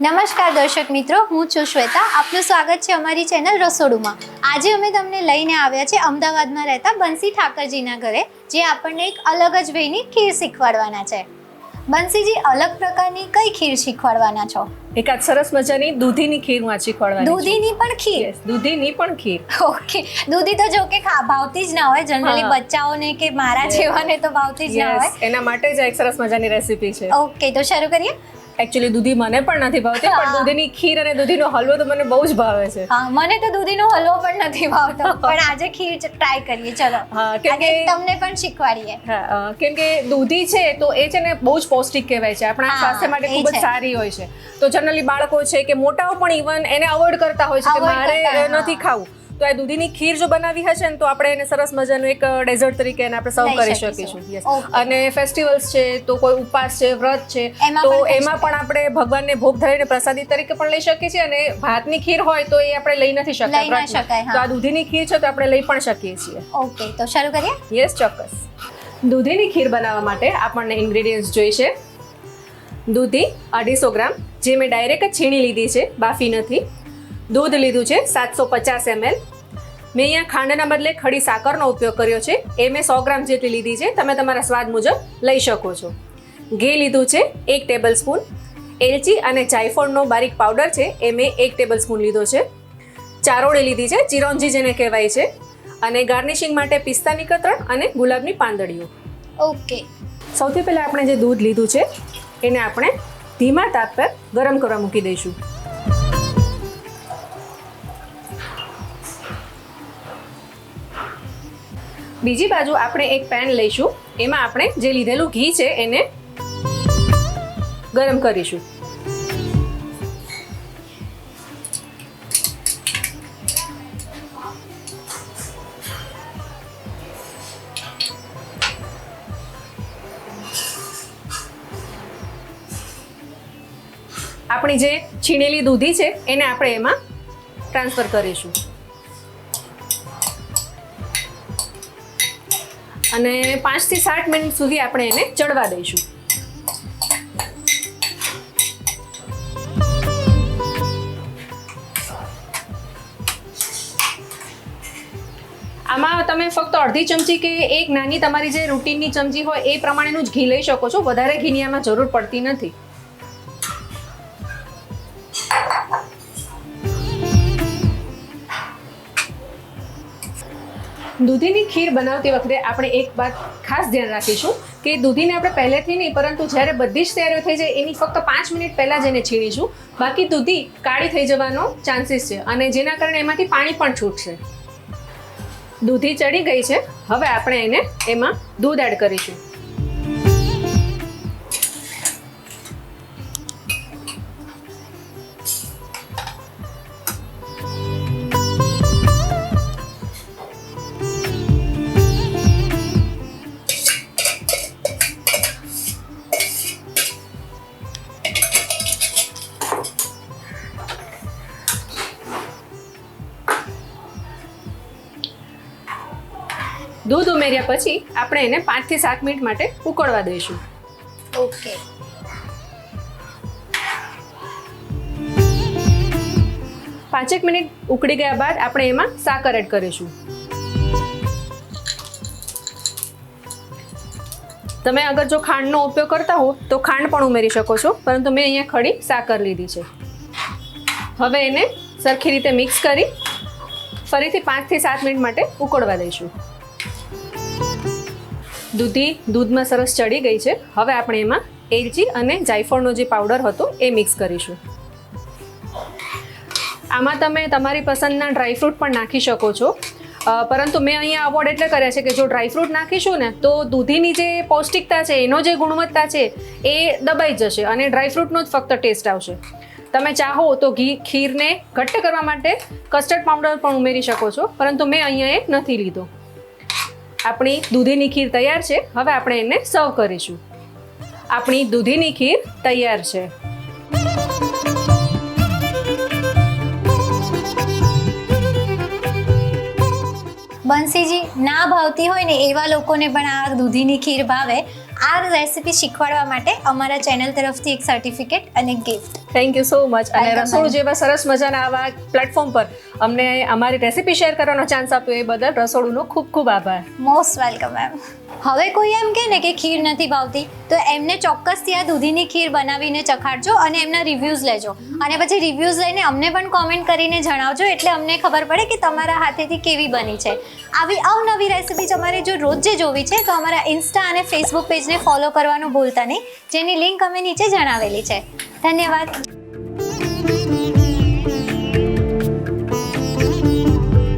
નમસ્કાર દર્શક મિત્રો હું છું શ્વેતા. આપનું સ્વાગત છે અમારી ચેનલ રસોડુમાં. આજે અમે તમને લઈને આવ્યા છે અમદાવાદમાં રહેતા બંસી ઠાકરજીના ઘરે જે આપણને એક અલગ જ વેની ખીર શીખવાડવાના છે. બંસીજી અલગ પ્રકારની કઈ ખીર શીખવાડવાના છો? એક આજ સરસ મજાની દૂધીની ખીર હું શીખવાડવાની દૂધીની પણ ખીર? દૂધીની પણ ખીર. ઓકે દૂધી તો જો કે ભાવતી જ ના હોય. જનરલી બચ્ચાઓને કે મારા જેવાને તો ભાવતી જ ના હોય. એના માટે જ એક સરસ મજાની રેસીપી છે. ઓકે તો શરૂ કરીએ. એકચ્યુઅલી દૂધી મને પણ નથી ભાવતી પણ દૂધીની ખીર અને દૂધીનો હલવો તો મને બહુ જ ભાવે છે. હા મને તો દૂધીનો હલવો પણ નથી ભાવતો. પણ આજે ખીર ટ્રાય કરીએ ચલો. હા, કેમ કે- તમને પણ શીખવાડીએ. હા કેમ કે દૂધી છે તો એ છે ને બહુ જ પૌષ્ટિક કહેવાય છે. આપણા સ્વાસ્થ્ય માટે ખૂબ જ સારી હોય છે. તો જનરલી બાળકો છે કે મોટાઓ પણ ઇવન એને અવોઇડ કરતા હોય છે કે મારે નથી ખાવું. તો આ દૂધીની ખીર જો બનાવી હશે ને તો આપણે એને સરસ મજાનું એક ડેઝર્ટ તરીકે એને આપણે સર્વ કરી શકીશું. Yes. અને ફેસ્ટિવલ્સ છે તો કોઈ ઉપવાસ છે વ્રત છે તો એમાં પણ આપણે ભગવાનને ભોગ ધરીને પ્રસાદી તરીકે પણ લઈ શકીએ છીએ અને ભાતની ખીર હોય તો એ આપણે લઈ નથી શકતા. તો આ દૂધીની ખીર છે તો આપણે લઈ પણ શકીએ છીએ. ઓકે તો શરૂ કરીએ? યસ ચોક્કસ. દૂધીની ખીર બનાવવા માટે આપણને ઇન્ગ્રેડિયન્ટ્સ જોઈશે દૂધી અઢીસો ગ્રામ જે મેં ડાયરેક્ટ જ છીણી લીધી છે બાફી નથી. દૂધ લીધું છે સાતસો પચાસ એમએલ મેં અહીંયા ખાંડના બદલે ખડી સાકરનો ઉપયોગ કર્યો છે. એ મેં સો ગ્રામ જેટલી લીધી છે. તમે તમારા સ્વાદ મુજબ લઈ શકો છો. ઘી લીધું છે એક ટેબલ સ્પૂન એલચી અને જાયફળનો બારીક પાવડર છે. એ મેં એક ટેબલ સ્પૂન લીધો છે. ચારોળી લીધી છે ચિરોંજી જેને કહેવાય છે. અને ગાર્નિશિંગ માટે પિસ્તાની કતરણ અને ગુલાબની પાંદડીઓ. ઓકે. સૌથી પહેલાં આપણે જે દૂધ લીધું છે એને આપણે ધીમા તાપ પર ગરમ કરવા મૂકી દઈશું. બીજી બાજુ આપણે એક પેન લઈશું. એમાં આપણે જે લીધેલું ઘી છે એને ગરમ કરીશું. આપણી જે છીણેલી દૂધી છે, એને આપણે એમાં ટ્રાન્સફર કરીશું. અને પાંચથી સાત મિનિટ સુધી આપણે એને ચડવા દઈશું. આમાં તમે ફક્ત અડધી ચમચી કે એક નાની તમારી જે રૂટીનની ચમચી હોય એ પ્રમાણેનું જ ઘી લઈ શકો છો. વધારે ઘીની આમાં જરૂર પડતી નથી. દૂધીની ખીર બનાવતી વખતે આપણે એક વાત ખાસ ધ્યાન રાખીશું કે દૂધીને આપણે પહેલેથી નહીં, પરંતુ જ્યારે બધી જ તૈયારીઓ થઈ જાય, એની ફક્ત પાંચ મિનિટ પહેલાં જ એને છીણીશું. બાકી દૂધી કાળી થઈ જવાનો ચાન્સીસ છે અને જેના કારણે એમાંથી પાણી પણ છૂટશે. દૂધી ચડી ગઈ છે. હવે આપણે એને એમાં દૂધ એડ કરીશું. દૂધ ઉમેર્યા પછી આપણે એને પાંચથી સાત મિનિટ માટે ઉકળવા દઈશું. ઓકે. પાંચેક મિનિટ ઉકળી ગયા બાદ આપણે એમાં સાકર એડ કરીશું. તમે અગર જો ખાંડનો ઉપયોગ કરતા હો તો ખાંડ પણ ઉમેરી શકો છો પરંતુ મેં અહીંયા ખડી સાકર લીધી છે. હવે એને સરખી રીતે મિક્સ કરી ફરીથી પાંચથી સાત મિનિટ માટે ઉકળવા દઈશું. દૂધી દૂધમાં સરસ ચડી ગઈ છે. હવે આપણે એમાં એલચી અને જાયફળનો જે પાવડર હતો એ મિક્સ કરીશું. આમાં તમે તમારી પસંદના ડ્રાયફ્રૂટ પણ નાખી શકો છો. પરંતુ મેં અહીંયા અવોર્ડ એટલે કર્યા છે કે જો ડ્રાયફ્રૂટ નાખીશું ને, તો દૂધીની જે પૌષ્ટિકતા છે, એનો જે ગુણવત્તા છે, એ દબાઈ જશે અને ડ્રાયફ્રૂટનો જ ફક્ત ટેસ્ટ આવશે. તમે ચાહો તો ઘી, ખીરને ઘટ્ટ કરવા માટે કસ્ટર્ડ પાવડર પણ ઉમેરી શકો છો, પરંતુ મેં અહીંયા એ નથી લીધો. આપણી દૂધીની ખીર તૈયાર છે. હવે આપણે એને સર્વ કરીશું. આપણી દૂધીની ખીર તૈયાર છે. બંસીજી, ના ભાવતી હોય ને એવા લોકોને પણ આ દૂધીની ખીર ભાવે. આ રેસીપી શીખવાડવા માટે અમારા ચેનલ તરફથી એક સર્ટિફિકેટ અને gift thank you so much અને રસોડું જેવા સરસ મજાના આવા પ્લેટફોર્મ પર અમને અમારી રેસીપી શેર કરવાનો ચાન્સ આપ્યો એ બદલ રસોડુંનો ખૂબ ખૂબ આભાર. મોસ્ટ વેલકમ મેમ હવે કોઈ એમ કહે ને કે ખીર નથી ભાવતી, તો એમને ચોક્કસથી આ દૂધીની ખીર બનાવીને ચખાડજો અને એમના રિવ્યૂઝ લેજો. અને પછી રિવ્યૂઝ લઈને અમને પણ કોમેન્ટ કરીને જણાવજો, એટલે અમને ખબર પડે કે તમારા હાથેથી કેવી બની છે. આવી અવનવી રેસિપી તમારે જો રોજે જોવી છે, તો અમારા ઇન્સ્ટા અને ફેસબુક પેજને ફોલો કરવાનું ભૂલતા નહીં. જેની લિંક અમે નીચે જણાવેલી છે. ધન્યવાદ.